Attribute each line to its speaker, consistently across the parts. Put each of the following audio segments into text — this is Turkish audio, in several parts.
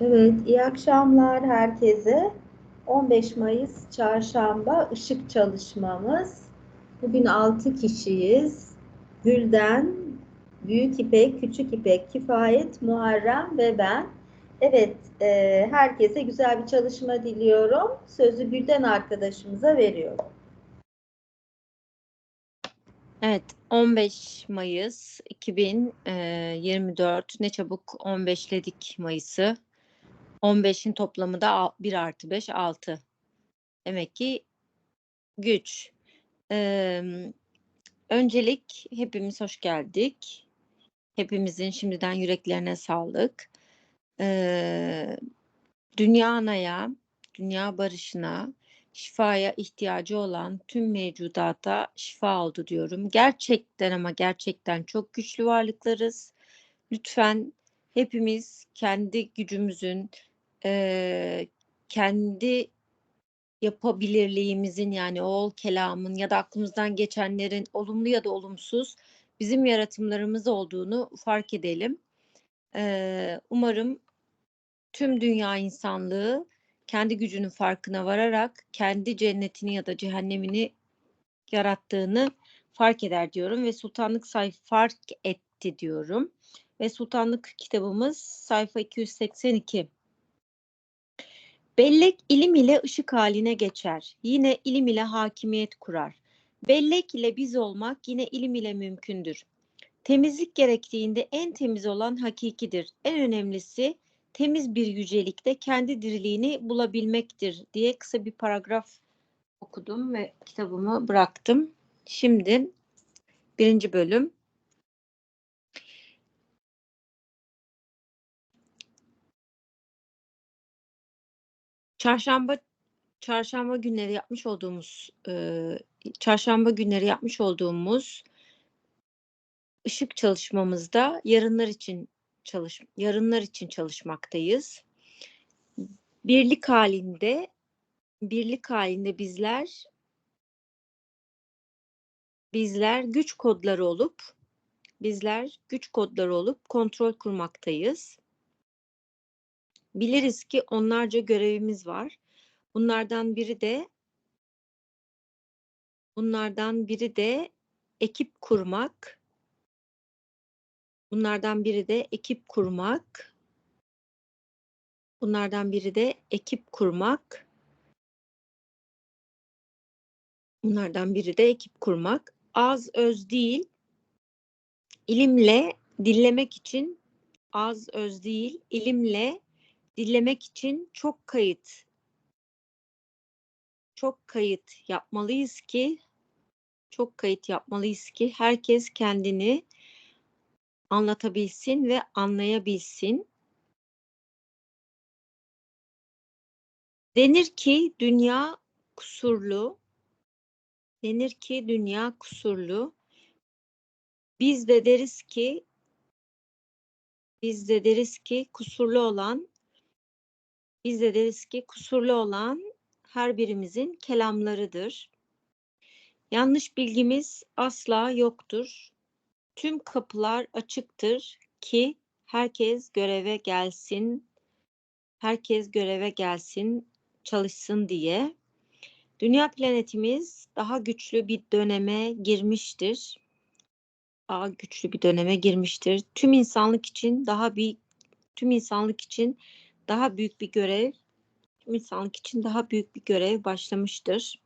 Speaker 1: Evet, iyi akşamlar herkese. 15 Mayıs Çarşamba ışık çalışmamız. Bugün 6 kişiyiz. Gülden, Büyük İpek, Küçük İpek, Kifayet, Muharrem ve ben. Evet, e, herkese güzel bir çalışma diliyorum. Sözü Gülden arkadaşımıza veriyorum.
Speaker 2: Evet, 15 Mayıs 2024. Ne çabuk 15'ledik Mayıs'ı. 15'in toplamı da 1 artı 5, 6. Demek ki güç. Ee, öncelik hepimiz hoş geldik. Hepimizin şimdiden yüreklerine sağlık. Ee, dünya anaya, dünya barışına, şifaya ihtiyacı olan tüm mevcudata şifa oldu diyorum. Gerçekten ama gerçekten çok güçlü varlıklarız. Lütfen hepimiz kendi gücümüzün, e, kendi yapabilirliğimizin yani o kelamın ya da aklımızdan geçenlerin olumlu ya da olumsuz bizim yaratımlarımız olduğunu fark edelim. E, umarım tüm dünya insanlığı kendi gücünün farkına vararak kendi cennetini ya da cehennemini yarattığını fark eder diyorum ve sultanlık say fark etti diyorum. Ve sultanlık kitabımız sayfa 282. Bellek ilim ile ışık haline geçer. Yine ilim ile hakimiyet kurar. Bellek ile biz olmak yine ilim ile mümkündür. Temizlik gerektiğinde en temiz olan hakikidir. En önemlisi temiz bir yücelikte kendi diriliğini bulabilmektir diye kısa bir paragraf okudum ve kitabımı bıraktım. Şimdi birinci bölüm. Çarşamba çarşamba günleri yapmış olduğumuz e, çarşamba günleri yapmış olduğumuz ışık çalışmamızda yarınlar için çalış yarınlar için çalışmaktayız. Birlik halinde birlik halinde bizler bizler güç kodları olup bizler güç kodları olup kontrol kurmaktayız. Biliriz ki onlarca görevimiz var. Bunlardan biri de bunlardan biri de ekip kurmak, Bunlardan biri de ekip kurmak. Bunlardan biri de ekip kurmak. Bunlardan biri de ekip kurmak. Az öz değil, ilimle dillemek için az öz değil, ilimle dillemek için çok kayıt çok kayıt yapmalıyız ki çok kayıt yapmalıyız ki herkes kendini anlatabilsin ve anlayabilsin. Denir ki dünya kusurlu. Denir ki dünya kusurlu. Biz de deriz ki biz de deriz ki kusurlu olan biz de deriz ki kusurlu olan her birimizin kelamlarıdır. Yanlış bilgimiz asla yoktur. Tüm kapılar açıktır ki herkes göreve gelsin, herkes göreve gelsin, çalışsın diye. Dünya planetimiz daha güçlü bir döneme girmiştir. Daha güçlü bir döneme girmiştir. Tüm insanlık için daha bir tüm insanlık için daha büyük bir görev, insanlık için daha büyük bir görev başlamıştır.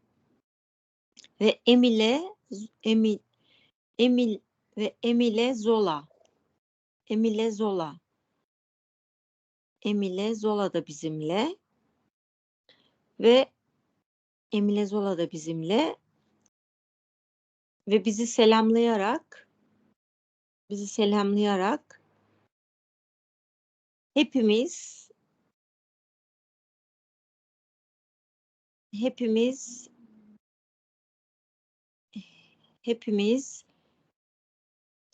Speaker 2: Ve Emile Emil Emil ve Emile Zola. Emile Zola. Emile Zola da bizimle. Ve Emile Zola da bizimle. Ve bizi selamlayarak bizi selamlayarak hepimiz hepimiz hepimiz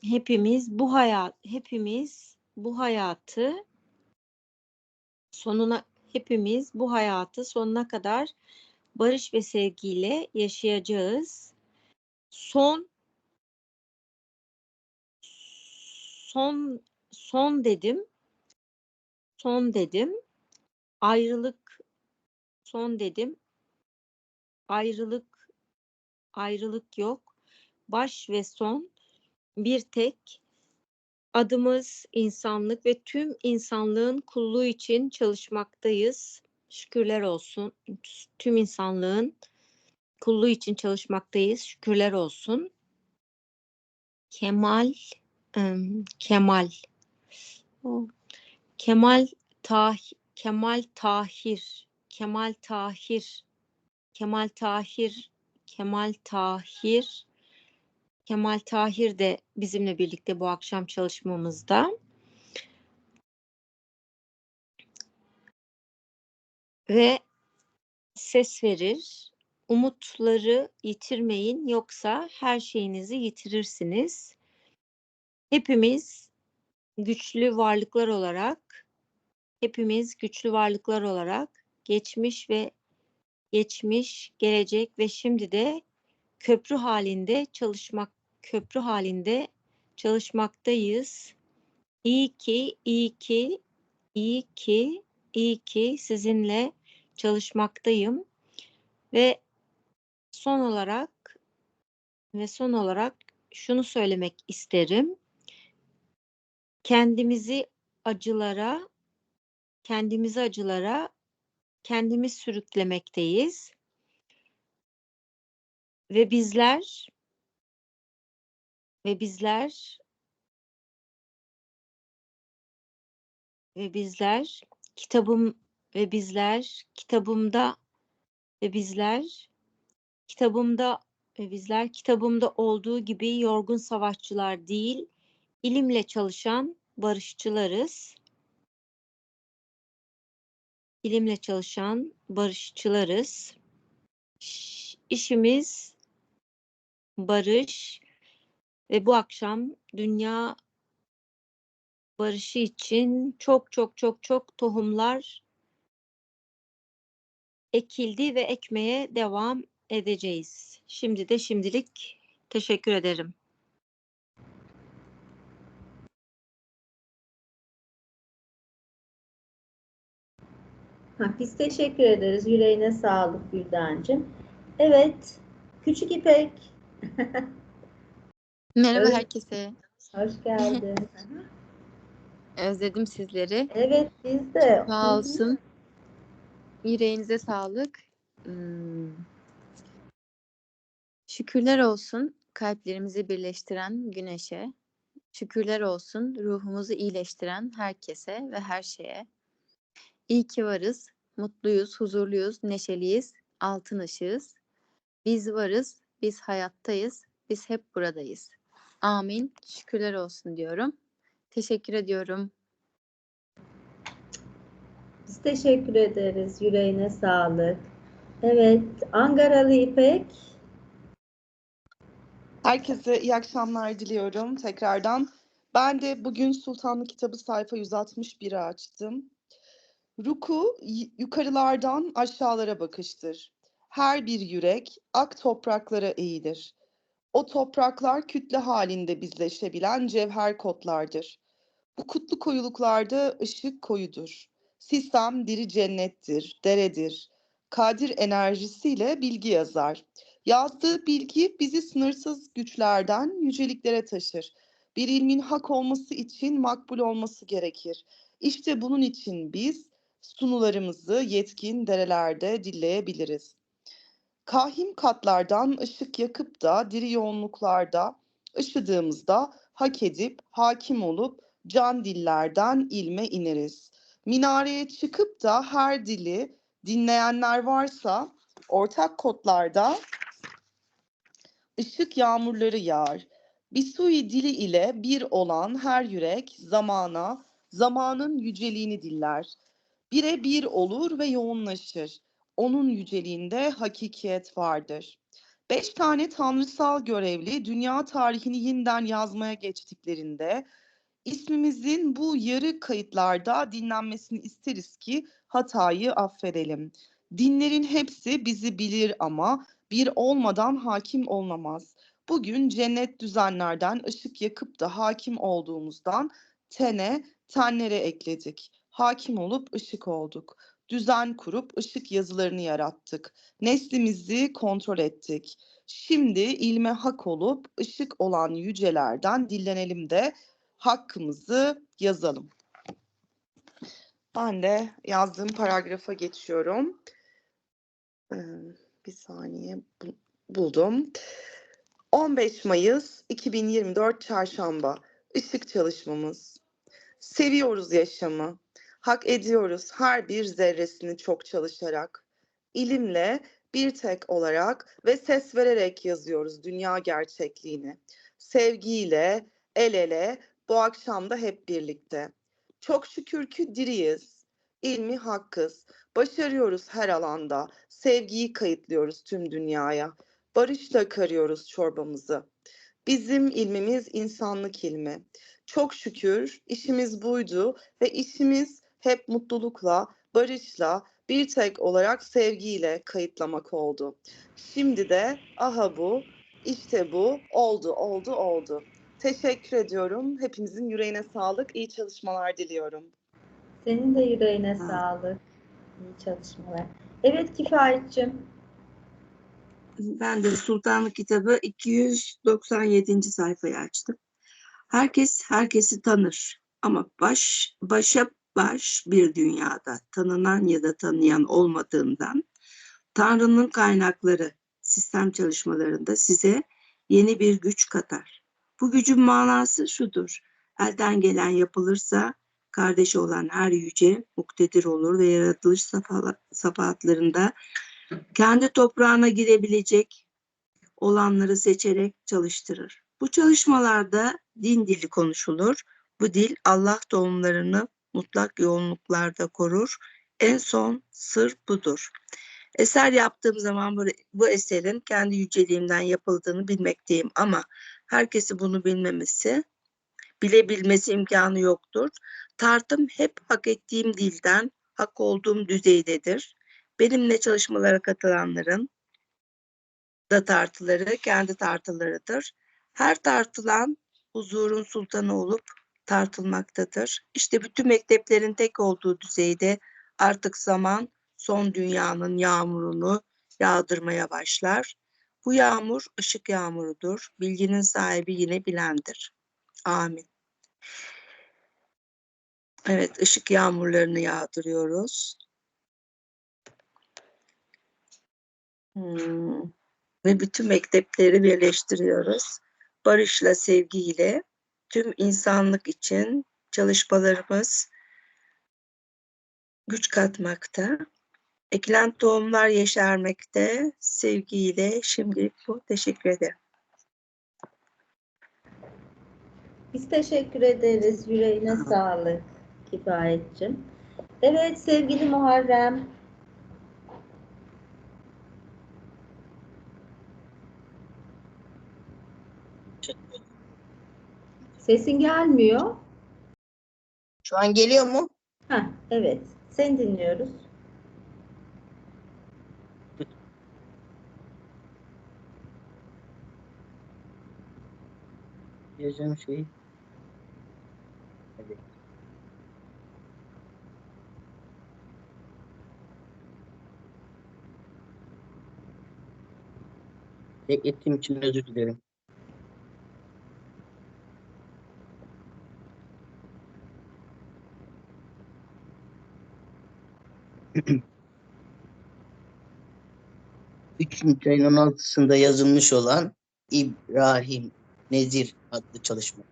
Speaker 2: hepimiz bu hayat hepimiz bu hayatı sonuna hepimiz bu hayatı sonuna kadar barış ve sevgiyle yaşayacağız. Son son son dedim. Son dedim. ayrılık son dedim. Ayrılık ayrılık yok. Baş ve son bir tek adımız insanlık ve tüm insanlığın kulluğu için çalışmaktayız. Şükürler olsun. Tüm insanlığın kulluğu için çalışmaktayız. Şükürler olsun. Kemal Kemal o, Kemal Tah Kemal Tahir Kemal Tahir Kemal Tahir Kemal Tahir Kemal Tahir de bizimle birlikte bu akşam çalışmamızda. Ve ses verir. Umutları yitirmeyin yoksa her şeyinizi yitirirsiniz. Hepimiz güçlü varlıklar olarak hepimiz güçlü varlıklar olarak geçmiş ve geçmiş, gelecek ve şimdi de köprü halinde çalışmak köprü halinde çalışmaktayız. İyi ki, iyi ki, iyi ki, iyi ki sizinle çalışmaktayım ve son olarak ve son olarak şunu söylemek isterim. Kendimizi acılara, kendimizi acılara kendimiz sürüklemekteyiz. Ve bizler ve bizler ve bizler kitabım ve bizler kitabımda ve bizler kitabımda ve bizler kitabımda olduğu gibi yorgun savaşçılar değil, ilimle çalışan barışçılarız. İlimle çalışan barışçılarız. İşimiz barış ve bu akşam dünya barışı için çok çok çok çok tohumlar ekildi ve ekmeye devam edeceğiz. Şimdi de şimdilik teşekkür ederim.
Speaker 1: Ha, biz teşekkür ederiz. Yüreğine sağlık Güldencim. Evet, Küçük İpek.
Speaker 3: Merhaba
Speaker 1: Evet.
Speaker 3: herkese.
Speaker 1: Hoş geldin.
Speaker 3: Özledim sizleri.
Speaker 1: evet, biz de.
Speaker 3: Sağ olsun. Yüreğinize sağlık. Hmm. Şükürler olsun kalplerimizi birleştiren güneşe. Şükürler olsun ruhumuzu iyileştiren herkese ve her şeye. İyi ki varız, mutluyuz, huzurluyuz, neşeliyiz, altın ışığız. Biz varız, biz hayattayız, biz hep buradayız. Amin. Şükürler olsun diyorum. Teşekkür ediyorum.
Speaker 1: Biz teşekkür ederiz. Yüreğine sağlık. Evet, Ankaralı İpek.
Speaker 4: Herkese iyi akşamlar diliyorum tekrardan. Ben de bugün Sultanlık kitabı sayfa 161'i açtım. Ruku yukarılardan aşağılara bakıştır. Her bir yürek ak topraklara eğilir. O topraklar kütle halinde bizleşebilen cevher kotlardır. Bu kutlu koyuluklarda ışık koyudur. Sistem diri cennettir, deredir. Kadir enerjisiyle bilgi yazar. Yazdığı bilgi bizi sınırsız güçlerden yüceliklere taşır. Bir ilmin hak olması için makbul olması gerekir. İşte bunun için biz sunularımızı yetkin derelerde dilleyebiliriz. Kahim katlardan ışık yakıp da diri yoğunluklarda ışıdığımızda hak edip hakim olup can dillerden ilme ineriz. Minareye çıkıp da her dili dinleyenler varsa ortak kodlarda ışık yağmurları yağar. Bisui dili ile bir olan her yürek zamana, zamanın yüceliğini diller. Bire bir olur ve yoğunlaşır. Onun yüceliğinde hakikiyet vardır. Beş tane tanrısal görevli dünya tarihini yeniden yazmaya geçtiklerinde ismimizin bu yarı kayıtlarda dinlenmesini isteriz ki hatayı affedelim. Dinlerin hepsi bizi bilir ama bir olmadan hakim olunamaz. Bugün cennet düzenlerden ışık yakıp da hakim olduğumuzdan tene, tenlere ekledik. Hakim olup ışık olduk. Düzen kurup ışık yazılarını yarattık. Neslimizi kontrol ettik. Şimdi ilme hak olup ışık olan yücelerden dillenelim de hakkımızı yazalım. Ben de yazdığım paragrafa geçiyorum. Ee, bir saniye bu- buldum. 15 Mayıs 2024 Çarşamba. Işık çalışmamız. Seviyoruz yaşamı. Hak ediyoruz her bir zerresini çok çalışarak. İlimle bir tek olarak ve ses vererek yazıyoruz dünya gerçekliğini. Sevgiyle, el ele bu akşam da hep birlikte. Çok şükür ki diriyiz. İlmi hakkız. Başarıyoruz her alanda. Sevgiyi kayıtlıyoruz tüm dünyaya. Barışla karıyoruz çorbamızı. Bizim ilmimiz insanlık ilmi. Çok şükür işimiz buydu ve işimiz hep mutlulukla, barışla, bir tek olarak sevgiyle kayıtlamak oldu. Şimdi de aha bu, işte bu, oldu, oldu, oldu. Teşekkür ediyorum. Hepimizin yüreğine sağlık. İyi çalışmalar diliyorum.
Speaker 1: Senin de yüreğine
Speaker 5: Ha.
Speaker 1: sağlık. İyi çalışmalar. Evet Kifayetçim.
Speaker 5: Ben de Sultanlık kitabı 297. sayfayı açtım. Herkes herkesi tanır ama baş başa baş bir dünyada tanınan ya da tanıyan olmadığından Tanrı'nın kaynakları sistem çalışmalarında size yeni bir güç katar. Bu gücün manası şudur. Elden gelen yapılırsa kardeşi olan her yüce muktedir olur ve yaratılış safa- safahatlarında kendi toprağına girebilecek olanları seçerek çalıştırır. Bu çalışmalarda din dili konuşulur. Bu dil Allah tohumlarını mutlak yoğunluklarda korur. En son sır budur. Eser yaptığım zaman bu, bu eserin kendi yüceliğimden yapıldığını bilmekteyim ama herkesi bunu bilmemesi, bilebilmesi imkanı yoktur. Tartım hep hak ettiğim dilden, hak olduğum düzeydedir. Benimle çalışmalara katılanların da tartıları kendi tartılarıdır. Her tartılan huzurun sultanı olup tartılmaktadır. İşte bütün mekteplerin tek olduğu düzeyde artık zaman son dünyanın yağmurunu yağdırmaya başlar. Bu yağmur ışık yağmurudur. Bilginin sahibi yine bilendir. Amin. Evet, ışık yağmurlarını yağdırıyoruz. Hmm. Ve bütün mektepleri birleştiriyoruz. Barışla, sevgiyle tüm insanlık için çalışmalarımız güç katmakta. Ekilen tohumlar yeşermekte. Sevgiyle şimdilik bu. Teşekkür ederim.
Speaker 1: Biz teşekkür ederiz. Yüreğine sağlık Kifayetçim. Evet sevgili Muharrem. Sesin gelmiyor.
Speaker 6: Şu an geliyor mu?
Speaker 1: Heh, evet. Seni dinliyoruz.
Speaker 6: Yazacağım şey. Evet. Beklettiğim için özür dilerim. Üçüncü ayın 16'sında yazılmış olan İbrahim Nezir adlı çalışma.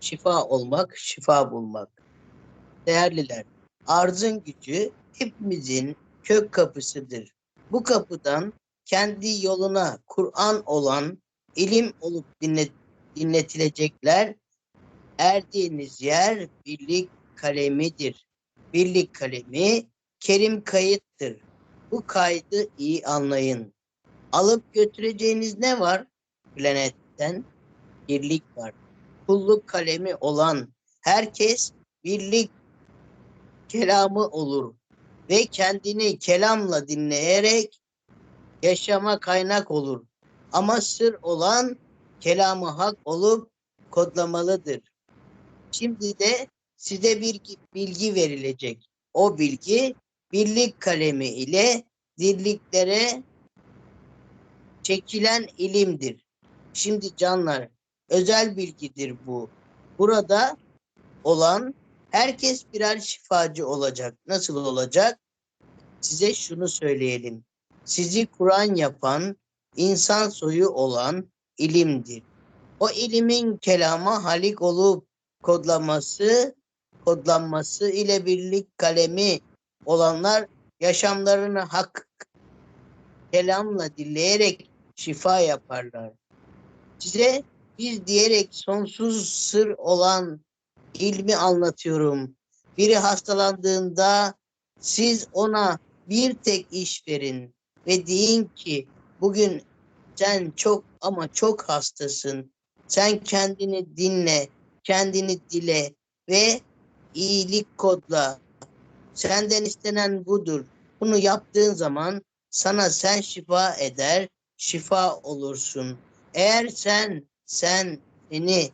Speaker 6: Şifa olmak, şifa bulmak. Değerliler, arzın gücü hepimizin kök kapısıdır. Bu kapıdan kendi yoluna Kur'an olan ilim olup dinlet, dinletilecekler. Erdiğiniz yer birlik kalemidir. Birlik kalemi kerim kayıttır. Bu kaydı iyi anlayın. Alıp götüreceğiniz ne var? Planetten birlik var. Kulluk kalemi olan herkes birlik kelamı olur ve kendini kelamla dinleyerek yaşama kaynak olur. Ama sır olan kelamı hak olup kodlamalıdır. Şimdi de size bir bilgi verilecek. O bilgi birlik kalemi ile dirliklere çekilen ilimdir. Şimdi canlar özel bilgidir bu. Burada olan herkes birer şifacı olacak. Nasıl olacak? Size şunu söyleyelim. Sizi Kur'an yapan, insan soyu olan ilimdir. O ilimin kelama halik olup kodlaması, kodlanması ile birlik kalemi olanlar yaşamlarını hak kelamla dinleyerek şifa yaparlar. Size bir diyerek sonsuz sır olan ilmi anlatıyorum. Biri hastalandığında siz ona bir tek iş verin ve deyin ki bugün sen çok ama çok hastasın. Sen kendini dinle, kendini dile ve iyilik kodla. Senden istenen budur. Bunu yaptığın zaman sana sen şifa eder, şifa olursun. Eğer sen, sen, seni,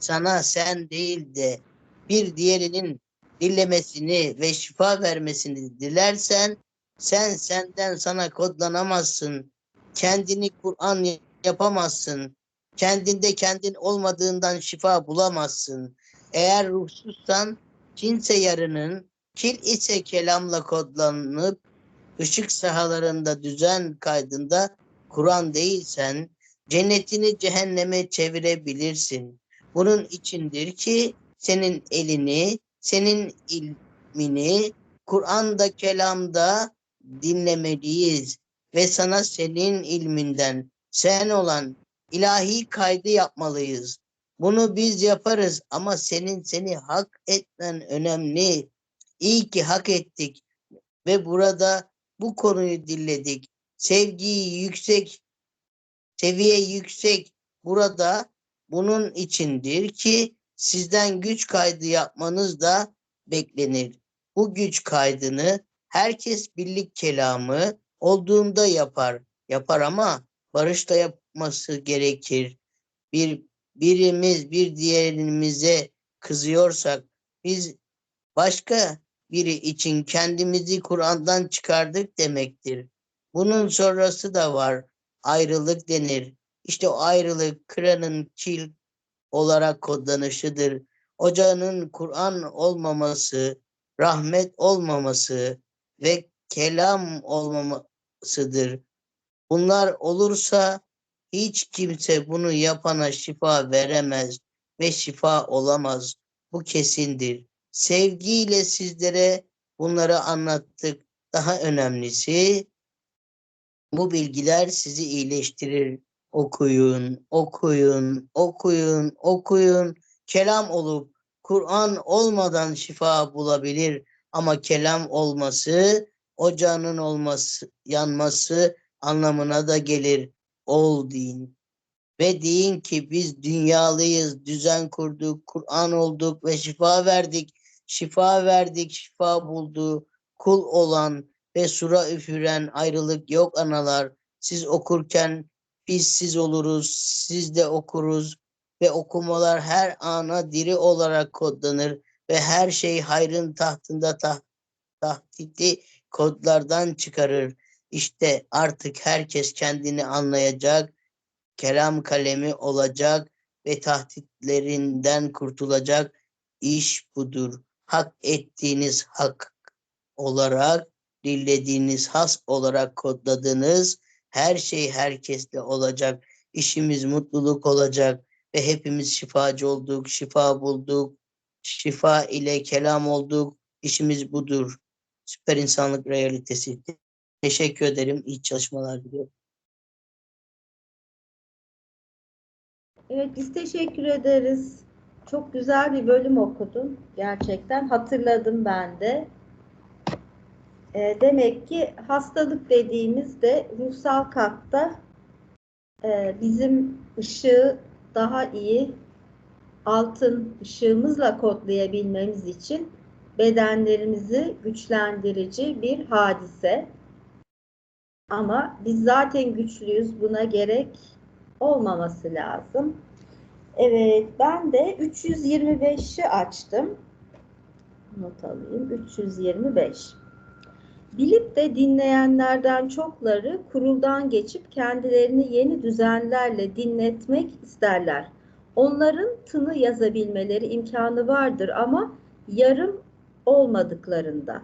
Speaker 6: sana sen değil de bir diğerinin dinlemesini ve şifa vermesini dilersen, sen senden sana kodlanamazsın. Kendini Kur'an yapamazsın. Kendinde kendin olmadığından şifa bulamazsın. Eğer ruhsuzsan cinse yarının, kil ise kelamla kodlanıp ışık sahalarında düzen kaydında Kur'an değilsen cennetini cehenneme çevirebilirsin. Bunun içindir ki senin elini, senin ilmini Kur'an'da, kelamda dinlemeliyiz ve sana senin ilminden sen olan ilahi kaydı yapmalıyız. Bunu biz yaparız ama senin seni hak etmen önemli. İyi ki hak ettik ve burada bu konuyu dinledik. Sevgiyi yüksek, seviye yüksek burada bunun içindir ki sizden güç kaydı yapmanız da beklenir. Bu güç kaydını herkes birlik kelamı olduğunda yapar. Yapar ama barışta yapması gerekir. Bir birimiz bir diğerimize kızıyorsak biz başka biri için kendimizi Kur'an'dan çıkardık demektir. Bunun sonrası da var. Ayrılık denir. İşte o ayrılık kıranın kil olarak kodlanışıdır. Ocağının Kur'an olmaması, rahmet olmaması ve kelam olmamasıdır. Bunlar olursa hiç kimse bunu yapana şifa veremez ve şifa olamaz. Bu kesindir. Sevgiyle sizlere bunları anlattık. Daha önemlisi bu bilgiler sizi iyileştirir. Okuyun, okuyun, okuyun, okuyun. Kelam olup Kur'an olmadan şifa bulabilir ama kelam olması, ocağının olması, yanması anlamına da gelir. Ol deyin. Ve deyin ki biz dünyalıyız, düzen kurduk, Kur'an olduk ve şifa verdik. Şifa verdik, şifa buldu. Kul olan ve sura üfüren ayrılık yok analar. Siz okurken biz siz oluruz, siz de okuruz ve okumalar her ana diri olarak kodlanır ve her şey hayrın tahtında taht, tahtiti kodlardan çıkarır. İşte artık herkes kendini anlayacak, kelam kalemi olacak ve tahtitlerinden kurtulacak. İş budur. Hak ettiğiniz hak olarak, dilediğiniz has olarak kodladığınız her şey herkeste olacak. İşimiz mutluluk olacak ve hepimiz şifacı olduk, şifa bulduk. Şifa ile kelam olduk. İşimiz budur. Süper insanlık realitesi. Teşekkür ederim. İyi çalışmalar diliyorum.
Speaker 1: Evet biz teşekkür ederiz. Çok güzel bir bölüm okudun. Gerçekten hatırladım ben de. E, demek ki hastalık dediğimizde ruhsal katta e, bizim ışığı daha iyi altın ışığımızla kodlayabilmemiz için bedenlerimizi güçlendirici bir hadise. Ama biz zaten güçlüyüz. Buna gerek olmaması lazım. Evet, ben de 325'i açtım. Not alayım. 325. Bilip de dinleyenlerden çokları kuruldan geçip kendilerini yeni düzenlerle dinletmek isterler. Onların tını yazabilmeleri imkanı vardır ama yarım olmadıklarında.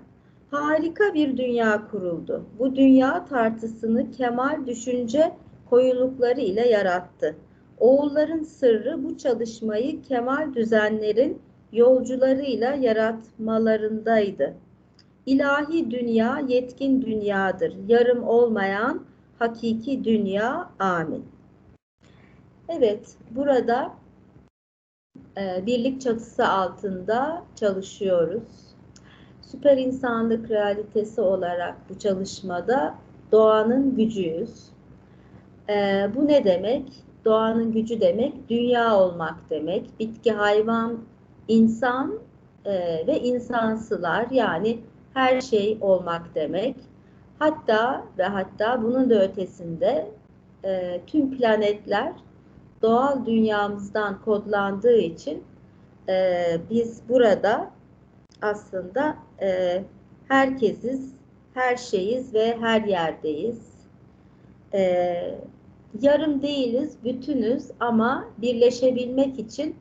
Speaker 1: Harika bir dünya kuruldu. Bu dünya tartısını kemal düşünce koyulukları ile yarattı. Oğulların sırrı bu çalışmayı kemal düzenlerin yolcularıyla yaratmalarındaydı. İlahi dünya yetkin dünyadır. Yarım olmayan hakiki dünya. Amin. Evet, burada e, birlik çatısı altında çalışıyoruz. Süper insanlık realitesi olarak bu çalışmada doğanın gücüyüz. E, bu ne demek? Doğanın gücü demek dünya olmak demek. Bitki, hayvan, insan e, ve insansılar yani her şey olmak demek. Hatta ve hatta bunun da ötesinde e, tüm planetler doğal dünyamızdan kodlandığı için e, biz burada aslında e, herkesiz, her şeyiz ve her yerdeyiz. E, yarım değiliz, bütünüz ama birleşebilmek için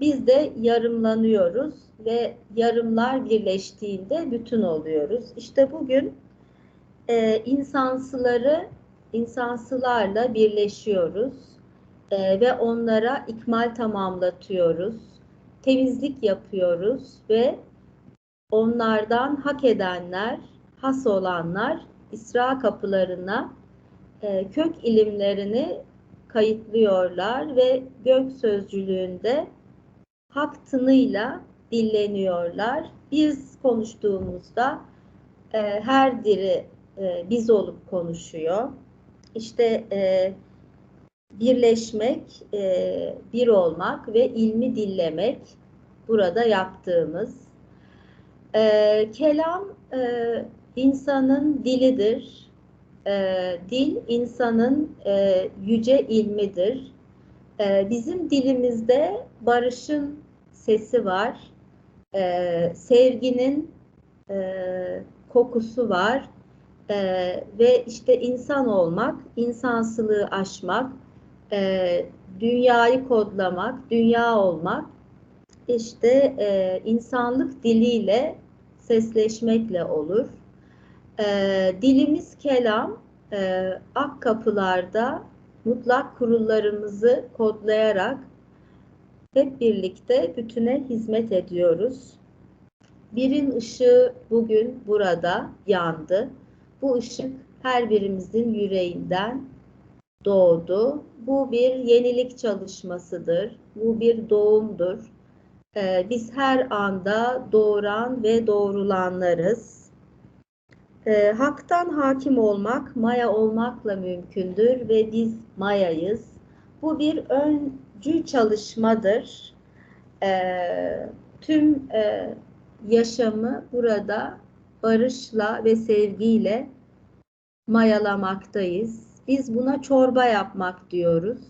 Speaker 1: biz de yarımlanıyoruz ve yarımlar birleştiğinde bütün oluyoruz. İşte bugün e, insansıları insansılarla birleşiyoruz e, ve onlara ikmal tamamlatıyoruz. Temizlik yapıyoruz ve onlardan hak edenler, has olanlar İsra kapılarına e, kök ilimlerini kayıtlıyorlar ve gök sözcülüğünde hak tınıyla dilleniyorlar. Biz konuştuğumuzda e, her diri e, biz olup konuşuyor. İşte e, birleşmek, e, bir olmak ve ilmi dillemek burada yaptığımız. E, kelam e, insanın dilidir. E, dil insanın e, yüce ilmidir. E, bizim dilimizde barışın sesi var, e, sevginin e, kokusu var e, ve işte insan olmak, insansılığı aşmak, e, dünyayı kodlamak, dünya olmak, işte e, insanlık diliyle sesleşmekle olur. E, dilimiz kelam, e, ak kapılarda mutlak kurullarımızı kodlayarak hep birlikte bütüne hizmet ediyoruz. Birin ışığı bugün burada yandı. Bu ışık her birimizin yüreğinden doğdu. Bu bir yenilik çalışmasıdır. Bu bir doğumdur. Ee, biz her anda doğuran ve doğrulanlarız. Ee, haktan hakim olmak, maya olmakla mümkündür ve biz mayayız. Bu bir öncü çalışmadır. Ee, tüm e, yaşamı burada barışla ve sevgiyle mayalamaktayız. Biz buna çorba yapmak diyoruz.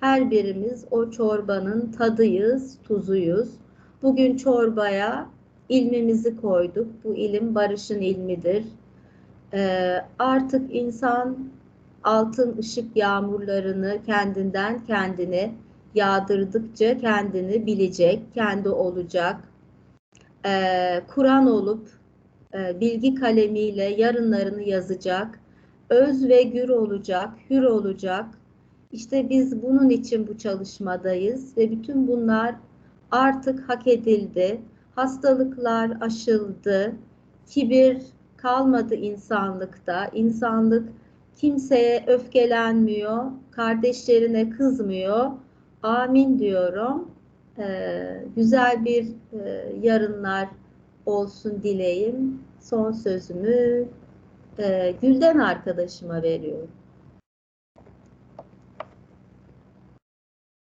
Speaker 1: Her birimiz o çorbanın tadıyız, tuzuyuz. Bugün çorbaya ilmimizi koyduk. Bu ilim barışın ilmidir. Ee, artık insan altın ışık yağmurlarını kendinden kendine yağdırdıkça kendini bilecek, kendi olacak. Ee, Kur'an olup e, bilgi kalemiyle yarınlarını yazacak, öz ve gür olacak, hür olacak. İşte biz bunun için bu çalışmadayız ve bütün bunlar artık hak edildi. Hastalıklar aşıldı. Kibir kalmadı insanlıkta. İnsanlık kimseye öfkelenmiyor, kardeşlerine kızmıyor. Amin diyorum. Ee, güzel bir e, yarınlar olsun dileyim. Son sözümü e, Gülden arkadaşıma veriyorum.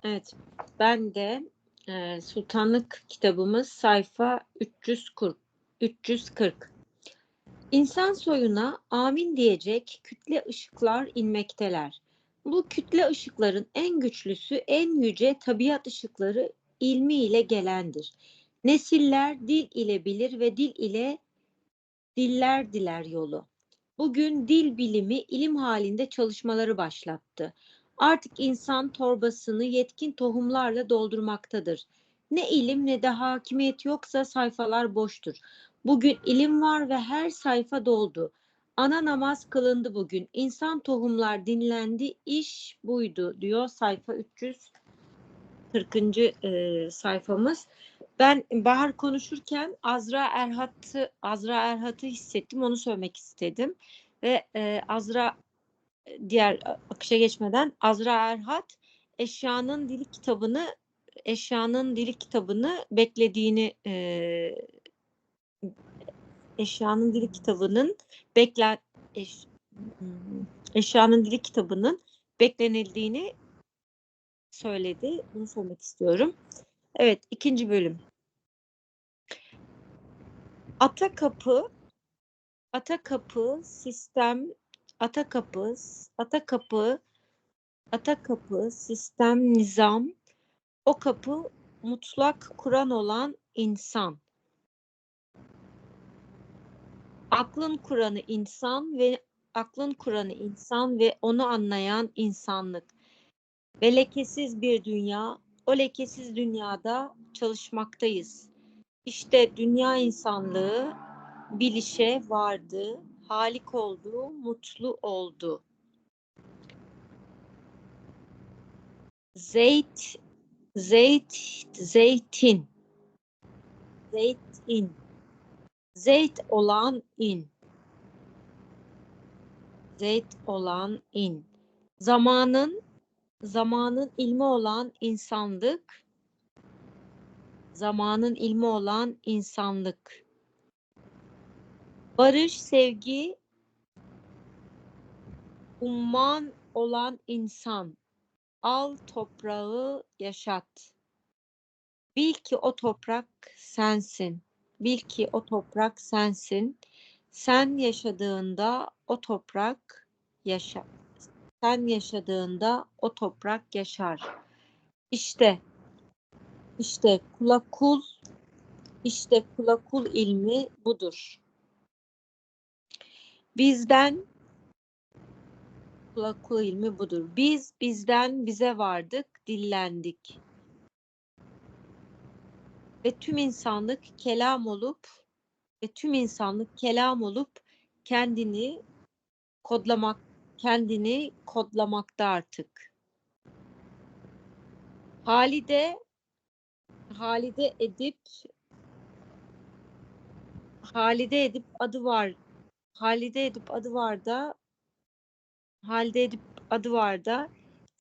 Speaker 2: Evet, ben de e, Sultanlık kitabımız sayfa 340. 340. İnsan soyuna amin diyecek kütle ışıklar inmekteler. Bu kütle ışıkların en güçlüsü, en yüce tabiat ışıkları ilmi ile gelendir. Nesiller dil ile bilir ve dil ile Diller diler yolu. Bugün dil bilimi ilim halinde çalışmaları başlattı. Artık insan torbasını yetkin tohumlarla doldurmaktadır. Ne ilim ne de hakimiyet yoksa sayfalar boştur. Bugün ilim var ve her sayfa doldu. Ana namaz kılındı bugün. İnsan tohumlar dinlendi. İş buydu diyor sayfa 340. e, sayfamız. Ben Bahar konuşurken Azra Erhat'ı Azra Erhat'ı hissettim. Onu söylemek istedim. Ve e, Azra diğer akışa geçmeden Azra Erhat eşyanın dili kitabını eşyanın dili kitabını beklediğini e, eşyanın dili kitabının beklen eş, hmm, eşyanın dili kitabının beklenildiğini söyledi. Bunu söylemek istiyorum. Evet, ikinci bölüm. Ata kapı, ata kapı, sistem, ata kapı, ata kapı, ata kapı, sistem, nizam, o kapı mutlak kuran olan insan. Aklın kuranı insan ve aklın kuranı insan ve onu anlayan insanlık. Ve lekesiz bir dünya, o lekesiz dünyada çalışmaktayız. İşte dünya insanlığı bilişe vardı, halik oldu, mutlu oldu. Zeyt, zeyt, zeytin, zeytin, zeyt olan in, zeyt olan in. Zamanın, zamanın ilmi olan insanlık, zamanın ilmi olan insanlık. Barış, sevgi, umman olan insan. Al toprağı yaşat. Bil ki o toprak sensin. Bil ki o toprak sensin. Sen yaşadığında o toprak yaşar. Sen yaşadığında o toprak yaşar. İşte, işte kula kul, işte kula kul ilmi budur. Bizden kula kul ilmi budur. Biz bizden bize vardık, dillendik. Ve tüm insanlık kelam olup ve tüm insanlık kelam olup kendini kodlamak kendini kodlamakta artık. Halide Halide Edip Halide Edip adı var. Halide Edip adı var da Halide Edip adı var da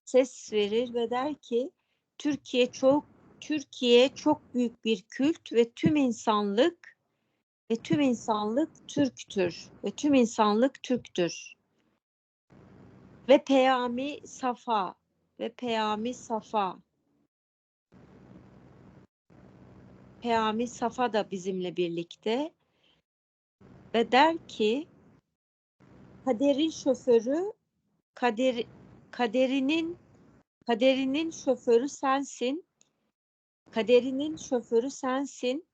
Speaker 2: ses verir ve der ki Türkiye çok Türkiye çok büyük bir kült ve tüm insanlık ve tüm insanlık Türktür ve tüm insanlık Türktür. Ve Peyami Safa ve Peyami Safa Peyami Safa da bizimle birlikte ve der ki kaderin şoförü kader kaderinin kaderinin şoförü sensin. Kaderinin şoförü sensin.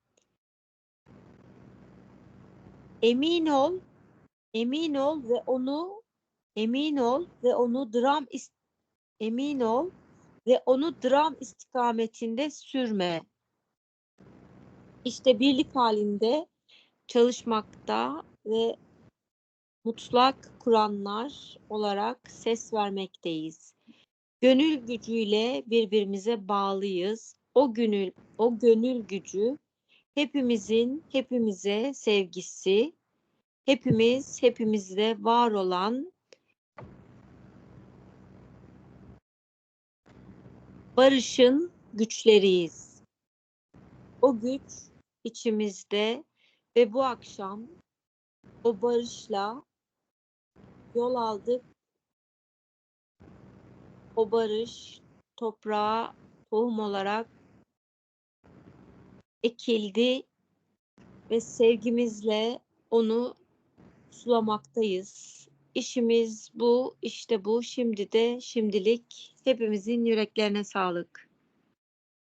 Speaker 2: Emin ol, emin ol ve onu emin ol ve onu dram emin ol ve onu dram istikametinde sürme. İşte birlik halinde çalışmakta ve mutlak kuranlar olarak ses vermekteyiz. Gönül gücüyle birbirimize bağlıyız. O gönül, o gönül gücü hepimizin hepimize sevgisi, hepimiz hepimizde var olan barışın güçleriyiz. O güç içimizde ve bu akşam o barışla yol aldık. O barış toprağa tohum olarak ekildi ve sevgimizle onu sulamaktayız. İşimiz bu, işte bu. Şimdi de şimdilik hepimizin yüreklerine sağlık.